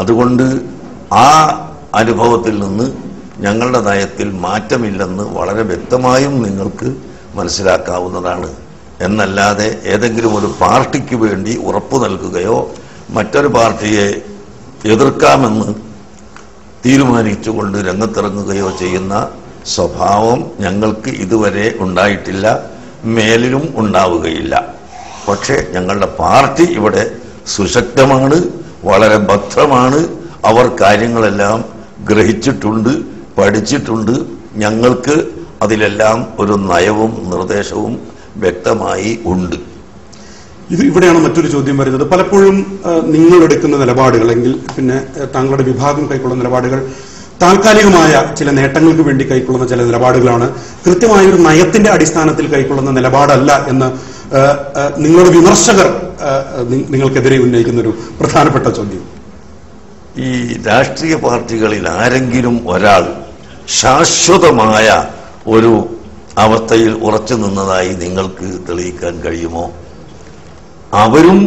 അതുകൊണ്ട് ആ അനുഭവത്തിൽ നിന്ന് ഞങ്ങളുടെ നയത്തിൽ മാറ്റമില്ലെന്ന് വളരെ വ്യക്തമായും നിങ്ങൾക്ക് മനസ്സിലാക്കാവുന്നതാണ്. എന്നല്ലാതെ ഏതെങ്കിലും ഒരു പാർട്ടിക്ക് വേണ്ടി ഉറപ്പു നൽകുകയോ മറ്റൊരു പാർട്ടിയെ എതിർക്കാമെന്ന് തീരുമാനിച്ചുകൊണ്ട് രംഗത്തിറങ്ങുകയോ ചെയ്യുന്ന സ്വഭാവം ഞങ്ങൾക്ക് ഇതുവരെ ഉണ്ടായിട്ടില്ല മേലിലും ഉണ്ടാവുകയില്ല. പക്ഷേ ഞങ്ങളുടെ പാർട്ടി ഇവിടെ സുശക്തമാണ് വളരെ ഭദ്രമാണ്. അവർ കാര്യങ്ങളെല്ലാം ഗ്രഹിച്ചിട്ടുണ്ട് പഠിച്ചിട്ടുണ്ട്. ഞങ്ങൾക്ക് അതിലെല്ലാം ഒരു നയവും നിർദ്ദേശവും വ്യക്തമായി ഉണ്ട്. ഇത് ഇവിടെയാണ് മറ്റൊരു ചോദ്യം വരുന്നത്. പലപ്പോഴും നിങ്ങൾ എടുക്കുന്ന അല്ലെങ്കിൽ പിന്നെ താങ്കളുടെ വിഭാഗം കൈക്കൊള്ളുന്ന നിലപാടുകൾ താൽക്കാലികമായ ചില നേട്ടങ്ങൾക്ക് വേണ്ടി കൈക്കൊള്ളുന്ന ചില നിലപാടുകളാണ്. കൃത്യമായ ഒരു നയത്തിന്റെ അടിസ്ഥാനത്തിൽ കൈക്കൊള്ളുന്ന നിലപാടല്ല എന്ന് നിങ്ങളുടെ വിമർശകർ നിങ്ങൾക്കെതിരെ ഉന്നയിക്കുന്ന ഒരു പ്രധാനപ്പെട്ട ചോദ്യം. ഈ രാഷ്ട്രീയ പാർട്ടികളിൽ ആരെങ്കിലും ഒരാൾ ശാശ്വതമായ ഒരു അവസ്ഥയിൽ ഉറച്ചു നിന്നതായി നിങ്ങൾക്ക് തെളിയിക്കാൻ കഴിയുമോ? അവരും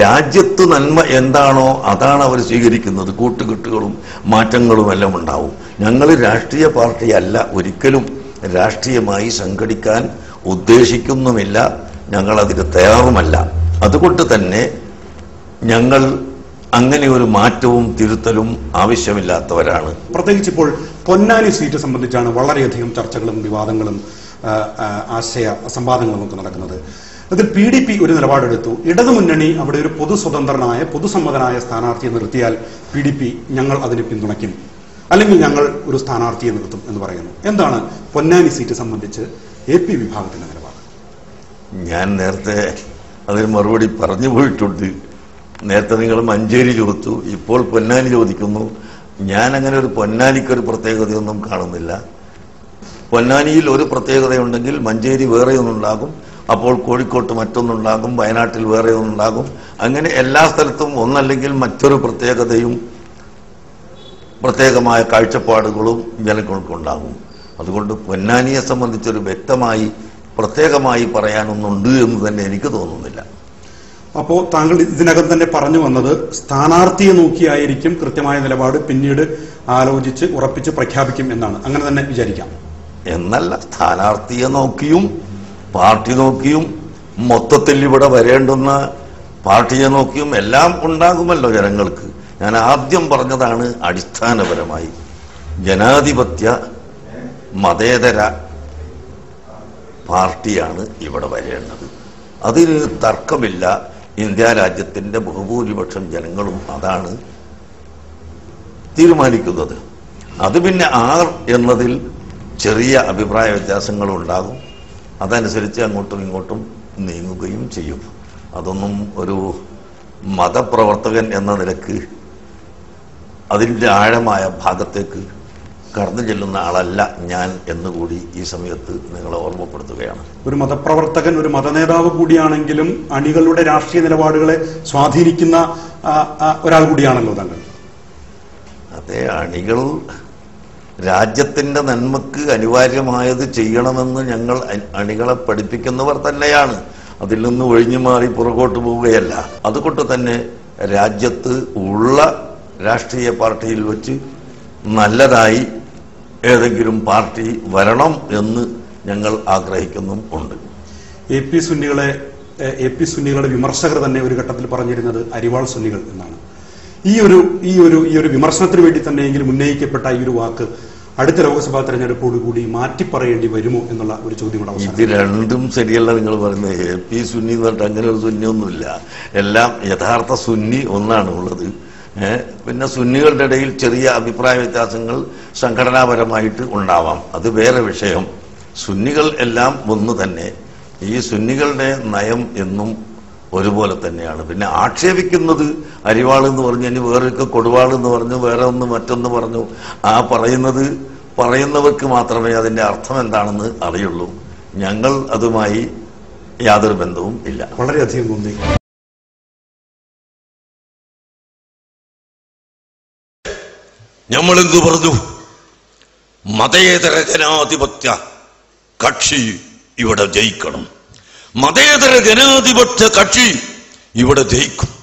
രാജ്യത്ത് നന്മ എന്താണോ അതാണ് അവർ സ്വീകരിക്കുന്നത്. കൂട്ടുകെട്ടുകളും മാറ്റങ്ങളും എല്ലാം ഉണ്ടാവും. ഞങ്ങൾ രാഷ്ട്രീയ പാർട്ടിയല്ല. ഒരിക്കലും രാഷ്ട്രീയമായി സംഘടിക്കാൻ ഉദ്ദേശിക്കുന്നുമില്ല. ഞങ്ങൾ അതിന് തയ്യാറുമല്ല. അതുകൊണ്ട് തന്നെ ഞങ്ങൾ അങ്ങനെ ഒരു മാറ്റവും തിരുത്തലും ആവശ്യമില്ലാത്തവരാണ്. പ്രത്യേകിച്ച് ഇപ്പോൾ പൊന്നാനി സീറ്റ് സംബന്ധിച്ചാണ് വളരെയധികം ചർച്ചകളും വിവാദങ്ങളും ആശയ സംവാദങ്ങളും ഒക്കെ നടക്കുന്നത്. അതിൽ പി ഡി പി ഒരു നിലപാടെടുത്തു. ഇടതുമുന്നണി അവിടെ ഒരു പൊതു സ്വതന്ത്രനായ പൊതുസമ്മതനായ സ്ഥാനാർത്ഥിയെ നിർത്തിയാൽ പി ഡി പി ഞങ്ങൾ അതിനെ പിന്തുണയ്ക്കും. അല്ലെങ്കിൽ ഞങ്ങൾ ഒരു സ്ഥാനാർത്ഥിയെ നിർത്തും എന്ന് പറയുന്നു. എന്താണ് പൊന്നാനി സീറ്റ് സംബന്ധിച്ച് എ പി വിഭാഗത്തിന്റെ നിലപാട് ഞാൻ നേരത്തെ അതിന് മറുപടി പറഞ്ഞു പോയിട്ടുണ്ട്. നേരത്തെ നിങ്ങൾ മഞ്ചേരി ചോദിച്ചു ഇപ്പോൾ പൊന്നാനി ചോദിക്കുന്നു. ഞാൻ അങ്ങനെ ഒരു പൊന്നാനിക്കൊരു പ്രത്യേകതയൊന്നും കാണുന്നില്ല. പൊന്നാനിയിൽ ഒരു പ്രത്യേകതയുണ്ടെങ്കിൽ മഞ്ചേരി വേറെ ഒന്നുണ്ടാകും അപ്പോൾ കോഴിക്കോട്ട് മറ്റൊന്നുണ്ടാകും വയനാട്ടിൽ വേറെ ഒന്നുണ്ടാകും. അങ്ങനെ എല്ലാ സ്ഥലത്തും ഒന്നല്ലെങ്കിൽ മറ്റൊരു പ്രത്യേകതയും പ്രത്യേകമായ കാഴ്ചപ്പാടുകളും ജനങ്ങൾക്കുണ്ടാകും അതുകൊണ്ട് പൊന്നാനിയെ സംബന്ധിച്ചൊരു വ്യക്തമായി പ്രത്യേകമായി പറയാനൊന്നുണ്ട് എന്ന് തന്നെ എനിക്ക് തോന്നുന്നില്ല. അപ്പോ താങ്കൾ ഇതിനകം തന്നെ പറഞ്ഞു വന്നത് സ്ഥാനാർത്ഥിയെ നോക്കിയായിരിക്കും കൃത്യമായ നിലപാട് പിന്നീട് ആലോചിച്ച് ഉറപ്പിച്ച് പ്രഖ്യാപിക്കും എന്നാണ്. അങ്ങനെ തന്നെ വിചാരിക്കാം. എന്നല്ല സ്ഥാനാർത്ഥിയെ നോക്കിയും പാർട്ടി നോക്കിയും മൊത്തത്തിൽ ഇവിടെ വരേണ്ടുന്ന പാർട്ടിയെ നോക്കിയും എല്ലാം ഉണ്ടാകുമല്ലോ ജനങ്ങൾക്ക്. ഞാൻ ആദ്യം പറഞ്ഞതാണ് അടിസ്ഥാനപരമായി ജനാധിപത്യ മതേതര പാർട്ടിയാണ് ഇവിടെ വരേണ്ടത്. അതിൽ തർക്കമില്ല. ഇന്ത്യ രാജ്യത്തിന്റെ ബഹുഭൂരിപക്ഷം ജനങ്ങളും അതാണ് തീരുമാനിക്കുന്നത്. അത് പിന്നെ ആർ എന്നതിൽ ചെറിയ അഭിപ്രായ വ്യത്യാസങ്ങൾ ഉണ്ടാകും അതനുസരിച്ച് അങ്ങോട്ടും ഇങ്ങോട്ടും നീങ്ങുകയും ചെയ്യും. അതൊന്നും ഒരു മതപ്രവർത്തകൻ എന്ന നിലയ്ക്ക് അതിന്റെ ആഴമായ ഭാഗത്തേക്ക് കടന്നു ചെല്ലുന്ന ആളല്ല ഞാൻ എന്നുകൂടി ഈ സമയത്ത് നിങ്ങളെ ഓർമ്മപ്പെടുത്തുകയാണ്. ഒരു മതപ്രവർത്തകൻ ഒരു മതനേതാവ് കൂടിയാണെങ്കിലും അണികളുടെ രാഷ്ട്രീയ നിലപാടുകളെ സ്വാധീനിക്കുന്ന ഒരാൾ കൂടിയാണല്ലോ താങ്കൾ. അതെ അണികൾ രാജ്യത്തിന്റെ നന്മക്ക് അനിവാര്യമായത് ചെയ്യണമെന്ന് ഞങ്ങൾ അണികളെ പഠിപ്പിക്കുന്നവർ തന്നെയാണ്. അതിൽ നിന്ന് ഒഴിഞ്ഞു മാറി പുറകോട്ട് പോവുകയല്ല. അതുകൊണ്ട് തന്നെ രാജ്യത്ത് ഉള്ള രാഷ്ട്രീയ പാർട്ടിയിൽ വെച്ച് നല്ലതായി ഏതെങ്കിലും പാർട്ടി വരണം എന്ന് ഞങ്ങൾ ആഗ്രഹിക്കുന്നും ഉണ്ട്. എ പി സുന്നികളെ എ- പി സുന്നികളുടെ വിമർശകർ തന്നെ ഒരു ഘട്ടത്തിൽ പറഞ്ഞിരുന്നത് അരിവാൾ സുന്നികൾ എന്നാണ്. ഈ ഒരു ഈ ഒരു ഈ ഒരു വിമർശനത്തിന് വേണ്ടി തന്നെയെങ്കിലും ഉന്നയിക്കപ്പെട്ട ഈ ഒരു വാക്ക് അടുത്ത ലോക്സഭാ തെരഞ്ഞെടുപ്പോടുകൂടി മാറ്റി പറയേണ്ടി വരുമോ എന്നുള്ള ഒരു ചോദ്യം കൂടെ ഇത് രണ്ടും ശരിയല്ല നിങ്ങൾ പറയുന്നത്. എ പി സുന്നി എന്ന് പറഞ്ഞിട്ട് അങ്ങനെ ഒരു സുന്നി ഒന്നുമില്ല എല്ലാം യഥാർത്ഥ സുന്നി ഒന്നാണ് ഉള്ളത്. പിന്നെ സുന്നികളുടെ ഇടയിൽ ചെറിയ അഭിപ്രായ വ്യത്യാസങ്ങൾ സംഘടനാപരമായിട്ട് ഉണ്ടാവാം. അത് വേറെ വിഷയം. സുന്നികൾ എല്ലാം ഒന്ന് തന്നെ. ഈ സുന്നികളുടെ നയം എന്നും ഒരുപോലെ തന്നെയാണ്. പിന്നെ ആക്ഷേപിക്കുന്നത് അരിവാൾ എന്ന് പറഞ്ഞു ഇനി വേറൊക്കെ കൊടുവാൾ എന്ന് പറഞ്ഞു വേറെ ഒന്ന് മറ്റൊന്ന് പറഞ്ഞു. ആ പറയുന്നത് പറയുന്നവർക്ക് മാത്രമേ അതിന്റെ അർത്ഥം എന്താണെന്ന് അറിയുള്ളൂ. ഞങ്ങൾ അതുമായി യാതൊരു ബന്ധവും ഇല്ല. വളരെയധികം നന്ദി. നമ്മൾ എന്തു പറഞ്ഞു? മതേതര ജനാധിപത്യ കക്ഷി ഇവിടെ ജയിക്കണം. മതേതര ജനാധിപത്യ കക്ഷി ഇവിടെ ജയിക്കും.